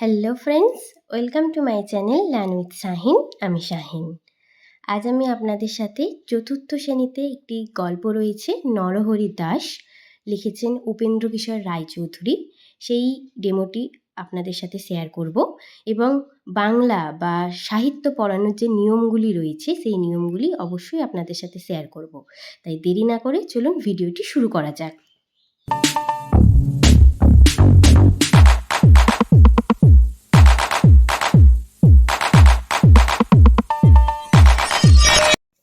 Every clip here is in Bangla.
Hello friends welcome to my channel learn with Shahin আমি শাহিন আজ আমি আপনাদের সাথে চতুর্থ শ্রেণীতে একটি গল্প রয়েছে, নরহরি দাস লিখেছেন উপেন্দ্র কিশোর রায়চৌধুরী। সেই ডেমোটি আপনাদের সাথে শেয়ার করব এবং বাংলা বা সাহিত্য পড়ানোর যে নিয়মগুলি রয়েছে, সেই নিয়মগুলি অবশ্যই আপনাদের সাথে শেয়ার করব। তাই দেরি না করে চলুন ভিডিওটি শুরু করা যাক।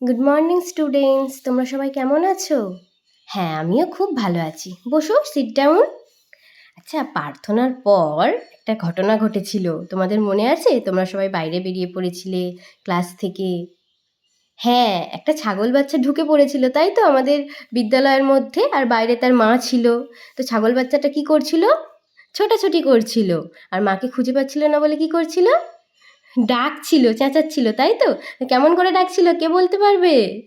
গুড মর্নিং স্টুডেন্টস তোমরা সবাই কেমন আছো? হ্যাঁ আমিও খুব ভালো আছি। বসো সিট ডাউন আচ্ছা প্রার্থনার পর একটা ঘটনা ঘটেছিল। তোমাদের মনে আছে? তোমরা সবাই বাইরে বেরিয়ে পড়েছিলে ক্লাস থেকে। হ্যাঁ একটা ছাগল বাচ্চা ঢুকে পড়েছিল, তাই তো? আমাদের বিদ্যালয়ের মধ্যে, আর বাইরে তার মা ছিল। তো ছাগল বাচ্চাটা কি করছিল? ছোটাছুটি করছিল। আর মাকে খুঁজে পাচ্ছিল না বলে কি করছিল? ডাকছিল, চেঁচাচ্ছিল, তাই তো? কেমন করে ডাকছিল, কে বলতে পারবে?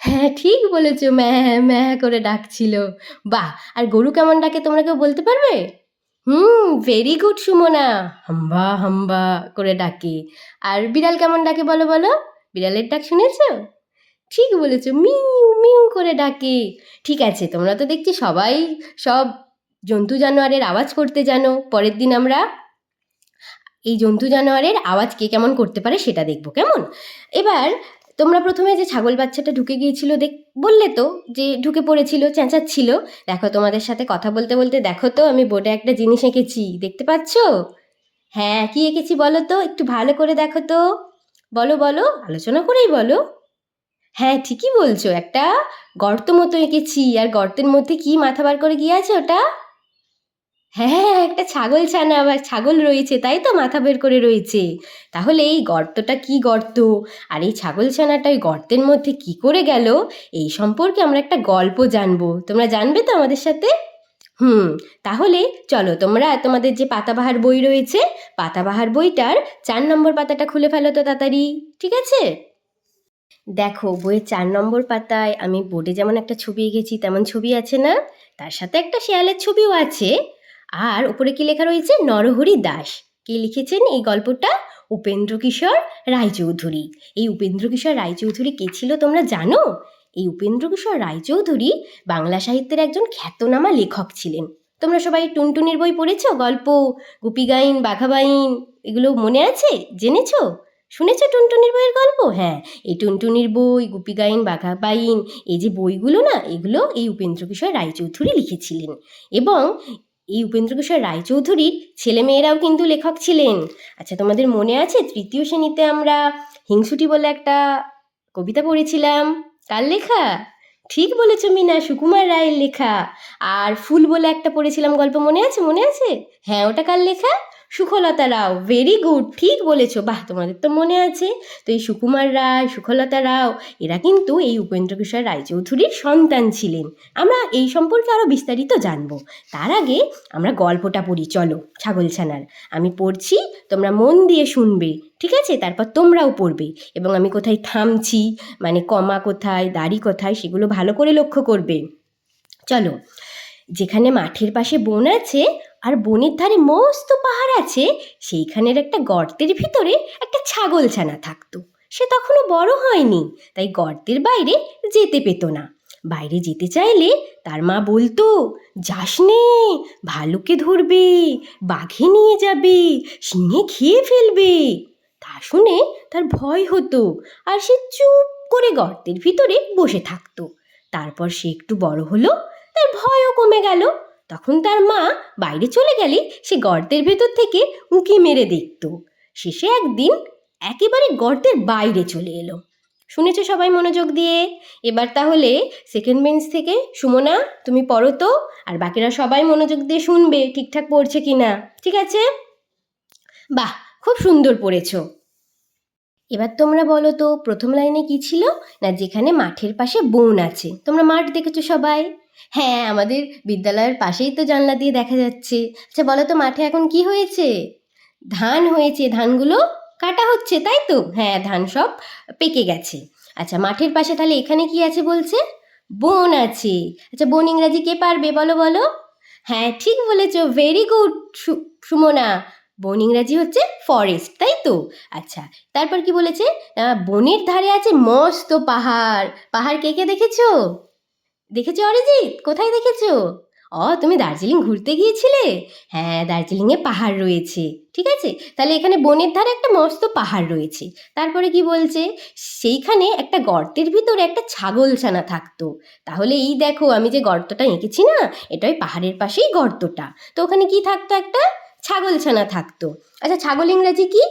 হ্যাঁ ঠিক বলেছ, ম্যাঁ ম্যাঁ করে ডাকছিল। বাহ, আর গরু কেমন ডাকে, তোমরা কেউ বলতে পারবে? Hmm very good Sumana. হাম্বা হাম্বা করে ডাকে। আর বিড়াল কেমন ডাকে, বলো বলো? বিড়ালের ডাক শুনেছো? ঠিক বলেছ, মিউ মিউ করে ডাকে। ঠিক আছে, তোমরা তো দেখছি সবাই সব জন্তু জানোয়ারের আওয়াজ করতে জানো, পরের দিন আমরা এই জন্তু জানোয়ারের আওয়াজ কে কেমন করতে পারে সেটা দেখব, কেমন? এবার তোমরা প্রথমে যে ছাগল বাচ্চাটা ঢুকে গিয়েছিল দেখ, বললে তো যে ঢুকে পড়েছিল, চেঁচাচ্ছিল। দেখো তোমাদের সাথে কথা বলতে বলতে, দেখো তো আমি বোর্ডে একটা জিনিস এঁকেছি, দেখতে পাচ্ছ? হ্যাঁ কি এঁকেছি বলো তো? একটু ভালো করে দেখো তো। বলো বলো, আলোচনা করেই বলো। হ্যাঁ ঠিকই বলছো, একটা গর্ত মতো এঁকেছি, আর গর্তের মধ্যে কি মাথা বার করে গিয়ে আছে ওটা? হ্যাঁ একটা ছাগল ছানা আবার ছাগল রয়েছে, তাই তো মাথা বের করে রয়েছে। তাহলে এই গর্তটা কি গর্ত? আর এই ছাগল ছানাটা ওই গর্তের মধ্যে কি করে গেল? এই সম্পর্কে আমরা একটা গল্প জানব। তোমরা জানবে তো আমাদের সাথে? হুম, তাহলে চলো তোমরা তোমাদের যে পাতাবাহার বই রয়েছে, পাতাবাহার বইটার চার নম্বর পাতাটা খুলে ফেলো তো তাড়াতাড়ি, ঠিক আছে? দেখো, বইয়ের চার নম্বর পাতায় আমি বোর্ডে যেমন একটা ছবি এঁকেছি, তেমন ছবি আছে না? তার সাথে একটা শেয়ালের ছবিও আছে। আর উপরে কি লেখা রয়েছে? নরহরি দাস। কে লিখেছেন এই গল্পটা? উপেন্দ্র কিশোর রায়চৌধুরী। এই উপেন্দ্র কিশোর রায়চৌধুরী কে ছিল তোমরা জানো? এই উপেন্দ্র কিশোর রায়চৌধুরী বাংলা সাহিত্যের একজন খ্যাতনামা লেখক ছিলেন। তোমরা সবাই টুনটুনির বই পড়েছ? গল্প, গুপিগাইন, বাঘাবাইন, এগুলো মনে আছে? জেনেছো? শুনেছো টুনটুনির বইয়ের গল্প? হ্যাঁ এই টুনটুনির বই, গুপিগাইন, বাঘাবাইন, এই যে বইগুলো না, এগুলো এই উপেন্দ্র কিশোর রায়চৌধুরী লিখেছিলেন। এবং এই উপেন্দ্র কিশোর রায়চৌধুরীর ছেলেমেয়েরাও কিন্তু লেখক ছিলেন। আচ্ছা তোমাদের মনে আছে তৃতীয় শ্রেণীতে আমরা হিংসুটি বলে একটা কবিতা পড়েছিলাম? কার লেখা? ঠিক বলেছ মিনা, সুকুমার রায়ের লেখা। আর ফুল বলে একটা পড়েছিলাম গল্প মনে আছে? মনে আছে? হ্যাঁ ওটা কার লেখা? সুখলতা রাও ভেরি গুড ঠিক বলেছ। বাহ, তোমাদের তো মনে আছে। তো এই সুকুমার রায়, সুখলতা রাও, এরা কিন্তু এই উপেন্দ্র কিশোর রায়চৌধুরীর সন্তান ছিলেন। আমরা এই সম্পর্কে আরও বিস্তারিত জানব। তার আগে আমরা গল্পটা পড়ি, চলো ছাগলছানার আমি পড়ছি, তোমরা মন দিয়ে শুনবে, ঠিক আছে? তারপর তোমরাও পড়বে। এবং আমি কোথায় থামছি মানে কমা কোথায়, দাড়ি কোথায়, সেগুলো ভালো করে লক্ষ্য করবে। চলো, যেখানে মাঠের পাশে বন আছে আর বনের ধারে মস্ত পাহাড় আছে, সেইখানের একটা গর্তের ভিতরে একটা ছাগলছানা থাকতো। সে তখনও বড় হয়নি, তাই গর্তের বাইরে যেতে পেত না। বাইরে যেতে চাইলে তার মা বলতো, যাস নে, ভালুকে ধরবে, বাঘে নিয়ে যাবে সিংহে খেয়ে ফেলবে। তা শুনে তার ভয় হতো আর সে চুপ করে গর্তের ভিতরে বসে থাকতো। তারপর সে একটু বড় হলো, তার ভয়ও কমে গেল। তখন তার মা বাইরে চলে গেলে সে গর্তের ভেতর থেকে উঁকি মেরে দেখতো। শেষে একদিন একেবারে গর্তের বাইরে চলে এলো। শুনেছো সবাই মনোযোগ দিয়ে? এবার তাহলে সেকেন্ড বেঞ্চ থেকে, সুমনা, তুমি পড়ো তো, আর বাকিরা সবাই মনোযোগ দিয়ে শুনবে ঠিকঠাক পড়ছে কি না ঠিক আছে? বাহ, খুব সুন্দর পড়েছো। এবার তোমরা বলো তো, প্রথম লাইনে কি ছিল? না যেখানে মাঠের পাশে বন আছে। তোমরা মাঠ দেখেছ সবাই? হ্যাঁ আমাদের বিদ্যালয়ের পাশেই তো জানলা দিয়ে দেখা যাচ্ছে। আচ্ছা বলো তো মাঠে এখন কি হয়েছে? ধান হয়েছে, ধানগুলো কাটা হচ্ছে, তাই তো? হ্যাঁ ধান সব পেকে গেছে। আচ্ছা মাঠের পাশে তাহলে এখানে কি আছে বলছে? বন আছে। আচ্ছা বোন ইংরাজি কে পারবে? বলো বলো। হ্যাঁ ঠিক বলেছ। Very good Sumana. বন ইংরাজি হচ্ছে ফরেস্ট তাই তো? আচ্ছা তারপর কি বলেছে? বনের ধারে আছে মস্ত পাহাড়। পাহাড় কে কে দেখেছ? দেখেছ অরিজিৎ? কোথায় দেখেছ? ও, তুমি দার্জিলিং ঘুরতে গিয়েছিলে? হ্যাঁ দার্জিলিংয়ে পাহাড় রয়েছে, ঠিক আছে? তাহলে এখানে বনের ধারে একটা মস্ত পাহাড় রয়েছে। তারপরে কি বলছে? সেইখানে একটা গর্তের ভিতরে একটা ছাগল ছানা থাকতো। তাহলে এই দেখো, আমি যে গর্তটা এঁকেছি না, এটা ওই পাহাড়ের পাশেই গর্তটা। তো ওখানে কি থাকতো একটা? ছাগল ছানা থাকতো। আচ্ছা ছাগল ইংরেজি কি?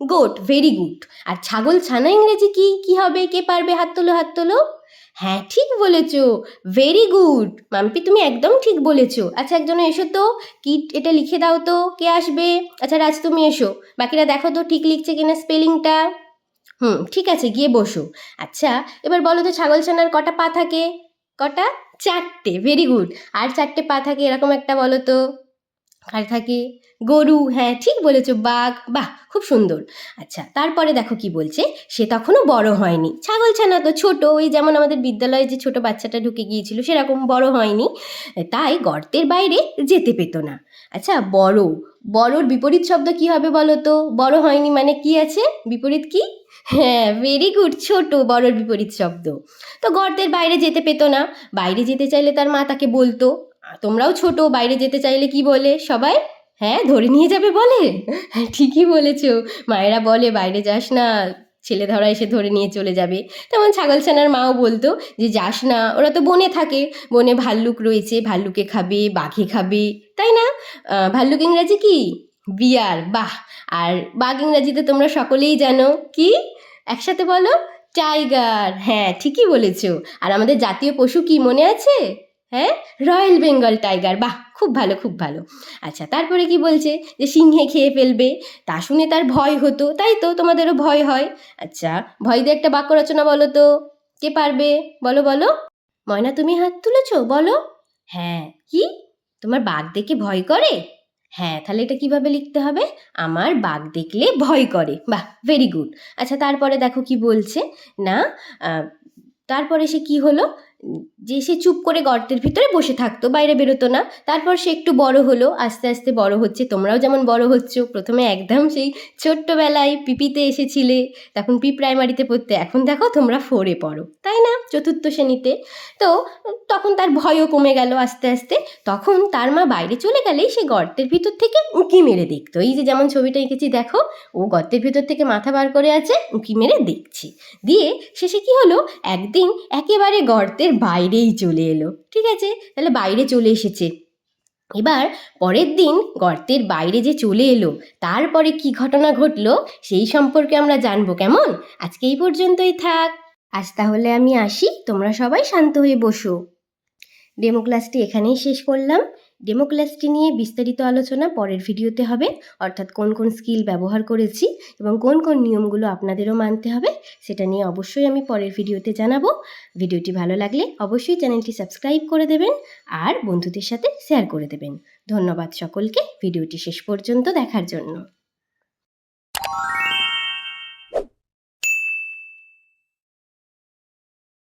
Goat very good. আর ছাগল ছানা ইংরেজি কি? কি হবে? কে পারবে? হাত তোলো হাত তোলো। হ্যাঁ ঠিক বলেছ। ভেরি গুড মাম্পি তুমি একদম ঠিক বলেছ। আচ্ছা একজন এসো তো। কি এটা লিখে দাও তো। কে আসবে? আচ্ছা রাজ, তুমি এসো। বাকিরা দেখো তো ঠিক লিখছে কিনা স্পেলিংটা। হুম, ঠিক আছে, গিয়ে বসো। আচ্ছা এবার বলো তো ছাগল ছানার কটা পা থাকে? কটা? চারটে। ভেরি গুড আর চারটে পা থাকে এরকম একটা বলো তো। আর থাকে, গরু হ্যাঁ ঠিক বলেছ, বাঘ, বাহ, খুব সুন্দর। আচ্ছা তারপরে দেখো কি বলছে, সে তখনও বড় হয়নি। ছাগল ছানা তো ছোট ওই যেমন আমাদের বিদ্যালয়ে যে ছোট বাচ্চাটা ঢুকে গিয়েছিল, সেরকম বড় হয়নি, তাই গর্তের বাইরে যেতে পেত না। আচ্ছা বড়, বড়র বিপরীত শব্দ কি হবে বলো তো? বড় হয়নি মানে কি আছে? বিপরীত কি? হ্যাঁ ভেরি গুড ছোট বড়র বিপরীত শব্দ। তো গর্তের বাইরে যেতে পেতো না, বাইরে যেতে চাইলে তার মা তাকে বলতো তোমরাও ছোট, বাইরে যেতে চাইলে কি বলে? সবাই? হ্যাঁ ধরে নিয়ে যাবে বলে। হ্যাঁ ঠিকই বলেছ। মায়েরা বলে, বাইরে যাস না ছেলে ধরা এসে ধরে নিয়ে চলে যাবে। তেমন ছাগল ছানার মাও বলতো যে, যাস না। ওরা তো বনে থাকে। বনে ভাল্লুক রয়েছে, ভাল্লুকে খাবে, বাঘে খাবে। তাই না? ভাল্লুক ইংরাজি কি? বিয়ার, বাহ! আর বাঘ ইংরাজিতে তোমরা সকলেই জানো। কি? একসাথে বলো? টাইগার। হ্যাঁ ঠিকই বলেছ। আর আমাদের জাতীয় পশু কি, মনে আছে? হ্যাঁ? রয়্যাল বেঙ্গল টাইগার, বাহ, খুব ভালো খুব ভালো। আচ্ছা তারপরে কি বলছে? যে সিংহে খেয়ে ফেলবে। তা শুনে তার ভয় হতো। তাই তো তোমাদেরও ভয় হয়। আচ্ছা ভয় দিয়ে একটা বাক্য রচনা বলো তো। কে পারবে? বলো বলো। ময়না, তুমি হাত তুলেছো? বলো। হ্যাঁ। কি? তোমার বাঘ দেখে ভয় করে? হ্যাঁ তাহলে এটা কীভাবে লিখতে হবে? আমার বাঘ দেখলে ভয় করে। বাহ ভেরি গুড আচ্ছা তারপরে দেখো কি বলছে। না তারপরে সে কি হলো? যে সে চুপ করে গর্তের ভিতরে বসে থাকতো, বাইরে বেরোতো না। তারপর সে একটু বড় হলো, আস্তে আস্তে বড় হচ্ছে। তোমরাও যেমন বড় হচ্ছ, প্রথমে একদম সেই ছোট্টবেলায় পিপিতে এসেছিলে, তখন পি প্রাইমারিতে পড়তে। এখন দেখো তোমরা ফোরে পড়ো, তাই না? চতুর্থ শ্রেণীতে। তো তখন তার ভয়ও কমে গেল আস্তে আস্তে। তখন তার মা বাইরে চলে গেলেই সে গর্তের ভিতর থেকে উঁকি মেরে দেখতো। এই যে যেমন ছবিটা এঁকেছি, দেখো, ও গর্তের ভিতর থেকে মাথা বার করে আছে, উঁকি মেরে দেখছে। দিয়ে শেষে কি হলো? একদিন একেবারে গর্তের বাইরেই চলে এলো। ঠিক আছে? তাহলে বাইরে চলে এসেছে। এবার পরের দিন গর্তের বাইরে যে চলে এলো, তারপরে কি ঘটনা ঘটলো সেই সম্পর্কে আমরা জানব কেমন? আজকে এই পর্যন্তই থাক। আজ তাহলে আমি আসি, তোমরা সবাই শান্ত হয়ে বসো। ডেমো ক্লাসটি এখানেই শেষ করলাম। ডেমো ক্লাসটি নিয়ে বিস্তারিত আলোচনা পরের ভিডিওতে হবে। অর্থাৎ কোন কোন স্কিল ব্যবহার করেছি এবং কোন কোন নিয়মগুলো আপনাদেরও মানতে হবে সেটা নিয়ে অবশ্যই আমি পরের ভিডিওতে জানাব। ভিডিওটি ভালো লাগলে অবশ্যই চ্যানেলটি সাবস্ক্রাইব করে দেবেন আর বন্ধুদের সাথে শেয়ার করে দেবেন। ধন্যবাদ সকলকে। ভিডিওটি শেষ পর্যন্ত দেখার জন্য।